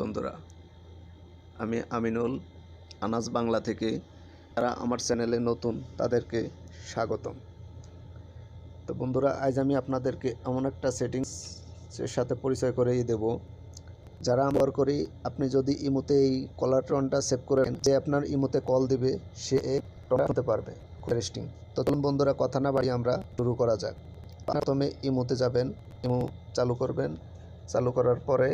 বন্ধুরা, আমি আমিনুল আনাজ বাংলা থেকে যারা আমার চ্যানেলে নতুন তাদেরকে স্বাগতম। তো বন্ধুরা, আজ আমি আপনাদেরকে এমন একটা সেটিংসের সাথে পরিচয় করিয়ে দেব। যারা আমার করি, আপনি যদি ইমোতে এই কলার টোনটা সেভ করে যে আপনার ইমোতে কল দিবে, সে হতে পারবে। ইন্টারেস্টিং তো চলুন বন্ধুরা, কথা না বাড়িয়ে আমরা শুরু করা যাক। প্রথমে ইমোতে যাবেন, ইমো চালু করবেন। চালু করার পরে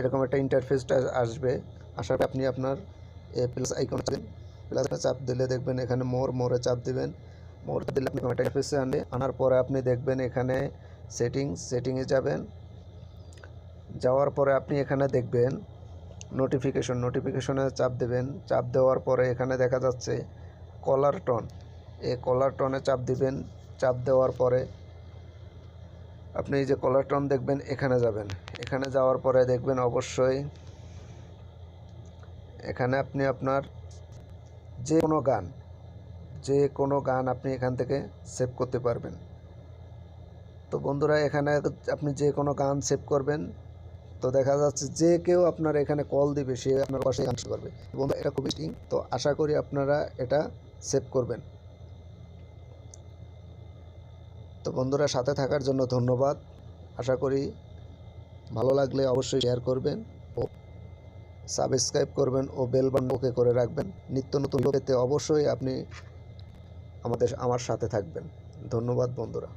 এরকম একটা ইন্টারফেসটা আসবে। আসার পরে আপনি আপনার প্লাস আইকন প্লাসে চাপ দিলে দেখবেন এখানে মোর মোরে চাপ দিবেন। মোর দিলে আপনি একটা ইন্টারফেসে আনবে আনার পরে আপনি দেখবেন এখানে সেটিংস সেটিংয়ে যাবেন। যাওয়ার পরে আপনি এখানে দেখবেন নোটিফিকেশন নোটিফিকেশনে চাপ দেবেন। চাপ দেওয়ার পরে এখানে দেখা যাচ্ছে কলার টন এই কলার টনে চাপ দিবেন। চাপ দেওয়ার পরে আপনি এই যে কলার টন দেখবেন, এখানে যাবেন। এখানে যাওয়ার পরে দেখবেন অবশ্যই এখানে আপনি আপনার যে কোনো গান, যে কোনো গান আপনি এখান থেকে সেভ করতে পারবেন। তো বন্ধুরা, এখানে আপনি যে কোনো গান সেভ করবেন। তো দেখা যাচ্ছে যে কেউ আপনার এখানে কল দিবে, সে আপনার পাশে গান করবে। বন্ধু এটা খুবই তো আশা করি আপনারা এটা সেভ করবেন। তো বন্ধুরা, সাথে থাকার জন্য ধন্যবাদ। আশা করি ভালো লাগলে অবশ্যই শেয়ার করবেন ও সাবস্ক্রাইব করবেন ও বেল বাটন ওকে করে রাখবেন। নিত্য নতুন পেতে অবশ্যই আপনি আমাদের, আমার সাথে থাকবেন। ধন্যবাদ বন্ধুরা।